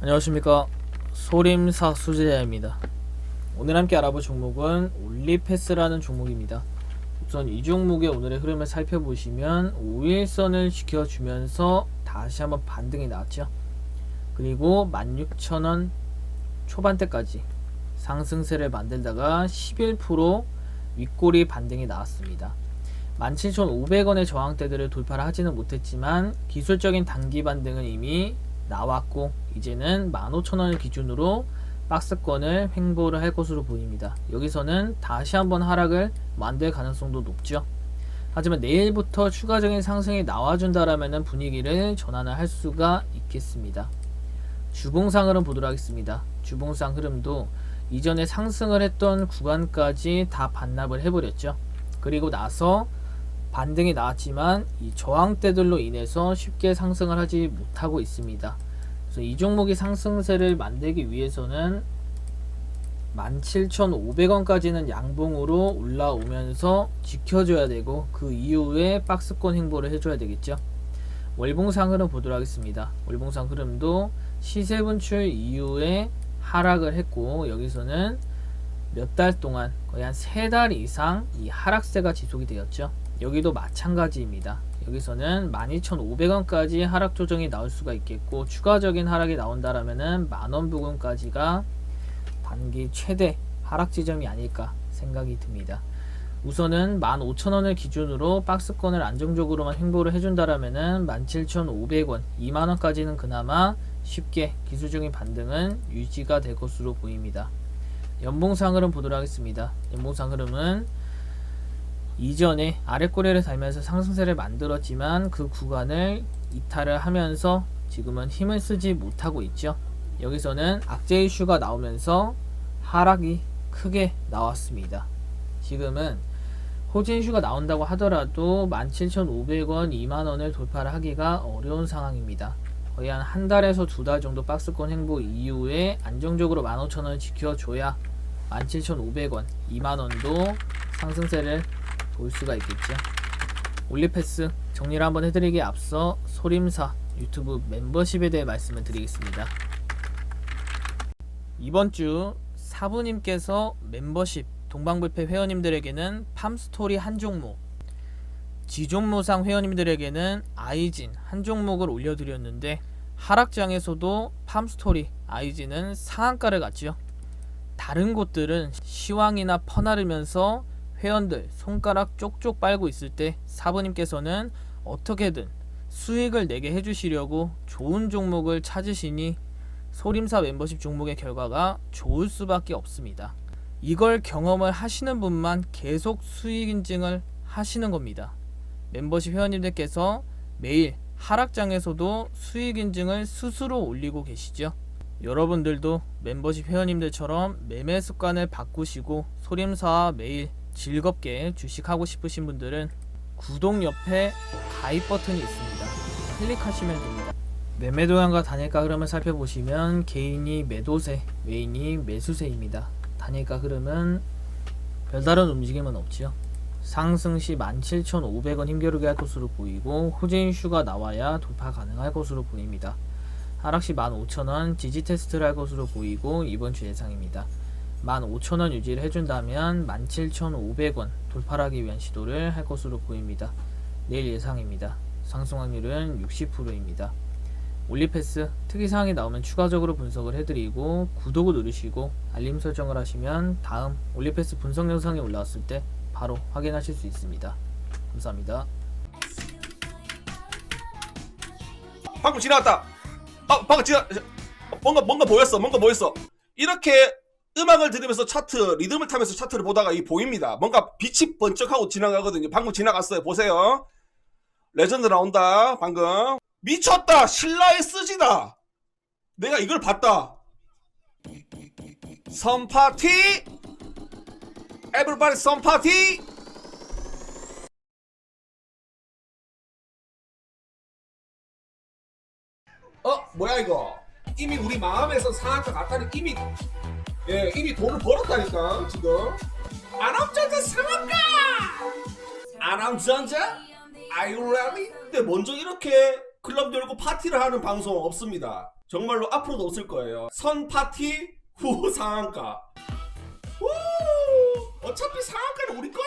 안녕하십니까. 소림사 수제자입니다. 오늘 함께 알아볼 종목은 올리패스라는 종목입니다. 우선 이 종목의 오늘의 흐름을 살펴보시면 5일선을 지켜주면서 다시 한번 반등이 나왔죠. 그리고 16,000원 초반대까지 상승세를 만들다가 11% 윗꼬리 반등이 나왔습니다. 17,500원의 저항대들을 돌파를 하지는 못했지만 기술적인 단기 반등은 이미 나왔고 이제는 15,000원을 기준으로 박스권을 횡보를 할 것으로 보입니다. 여기서는 다시 한번 하락을 만들 가능성도 높죠. 하지만 내일부터 추가적인 상승이 나와준다라면 분위기를 전환을 할 수가 있겠습니다. 주봉상 흐름 보도록 하겠습니다. 주봉상 흐름도 이전에 상승을 했던 구간까지 다 반납을 해버렸죠. 그리고 나서 반등이 나왔지만 이 저항대들로 인해서 쉽게 상승을 하지 못하고 있습니다. 그래서 이 종목이 상승세를 만들기 위해서는 17,500원까지는 양봉으로 올라오면서 지켜줘야 되고 그 이후에 박스권 행보를 해줘야 되겠죠. 월봉상 흐름 보도록 하겠습니다. 월봉상 흐름도 시세 분출 이후에 하락을 했고 여기서는 몇 달 동안 거의 한 세 달 이상 이 하락세가 지속이 되었죠. 여기도 마찬가지입니다. 여기서는 12,500원까지 하락 조정이 나올 수가 있겠고 추가적인 하락이 나온다라면은 만원 부근까지가 단기 최대 하락 지점이 아닐까 생각이 듭니다. 우선은 15,000원을 기준으로 박스권을 안정적으로만 횡보를 해준다라면은 17,500원, 2만원까지는 그나마 쉽게 기술적인 반등은 유지가 될 것으로 보입니다. 연봉상 흐름 보도록 하겠습니다. 연봉상 흐름은 이전에 아랫꼬리를 달면서 상승세를 만들었지만 그 구간을 이탈을 하면서 지금은 힘을 쓰지 못하고 있죠. 여기서는 악재 이슈가 나오면서 하락이 크게 나왔습니다. 지금은 호진 이슈가 나온다고 하더라도 17,500원, 2만원을 돌파를 하기가 어려운 상황입니다. 거의 한 한 달에서 두 달 정도 박스권 행보 이후에 안정적으로 15,000원을 지켜줘야 17,500원, 2만원도 상승세를 볼 수가 있겠죠. 올리패스 정리를 한번 해드리기에 앞서 소림사 유튜브 멤버십에 대해 말씀을 드리겠습니다. 이번 주 사부님께서 멤버십 동방불패 회원님들에게는 팜스토리 한 종목, 지종모상 회원님들에게는 아이진 한 종목을 올려드렸는데 하락장에서도 팜스토리 아이진은 상한가를 갔죠. 다른 곳들은 시황이나 퍼나르면서 회원들 손가락 쪽쪽 빨고 있을 때 사부님께서는 어떻게든 수익을 내게 해주시려고 좋은 종목을 찾으시니 소림사 멤버십 종목의 결과가 좋을 수밖에 없습니다. 이걸 경험을 하시는 분만 계속 수익 인증을 하시는 겁니다. 멤버십 회원님들께서 매일 하락장에서도 수익 인증을 스스로 올리고 계시죠. 여러분들도 멤버십 회원님들처럼 매매 습관을 바꾸시고 소림사와 매일 즐겁게 주식하고 싶으신 분들은 구독 옆에 가입 버튼이 있습니다. 클릭하시면 됩니다. 매매 동향과 단일가 흐름을 살펴보시면 개인이 매도세, 외인이 매수세입니다. 단일가 흐름은 별다른 움직임은 없지요. 상승 시 17,500원 힘겨루게 할 것으로 보이고 호재인 슈가 나와야 돌파 가능할 것으로 보입니다. 하락 시 15,000원 지지 테스트를 할 것으로 보이고 이번 주 예상입니다. 15,000원 유지를 해준다면 17,500원 돌파하기 위한 시도를 할 것으로 보입니다. 내일 예상입니다. 상승 확률은 60%입니다. 올리패스 특이사항이 나오면 추가적으로 분석을 해드리고 구독을 누르시고 알림 설정을 하시면 다음 올리패스 분석 영상이 올라왔을 때 바로 확인하실 수 있습니다. 감사합니다. 방금 지나갔다. 아, 방금 지나 뭔가 뭔가 보였어. 뭔가 보였어. 이렇게 음악을 들으면서 차트 리듬을 타면서 차트를 보다가 이 보입니다. 뭔가 빛이 번쩍하고 지나가거든요. 방금 지나갔어요. 보세요. 레전드 나온다. 방금 미쳤다. 신라의 쓰지다. 내가 이걸 봤다. 선파티 에브리바디 선파티 어 뭐야 이거 이미 우리 마음에서 상한가 갔다니 이미 예 이미 돈을 벌었다니까 지금 아람전자 상한가 아람전자 Are you ready? 근데 먼저 이렇게 클럽 열고 파티를 하는 방송 없습니다 정말로 앞으로도 없을 거예요. 선 파티 후 상한가. 우! 어차피 상한가는 우리 거야.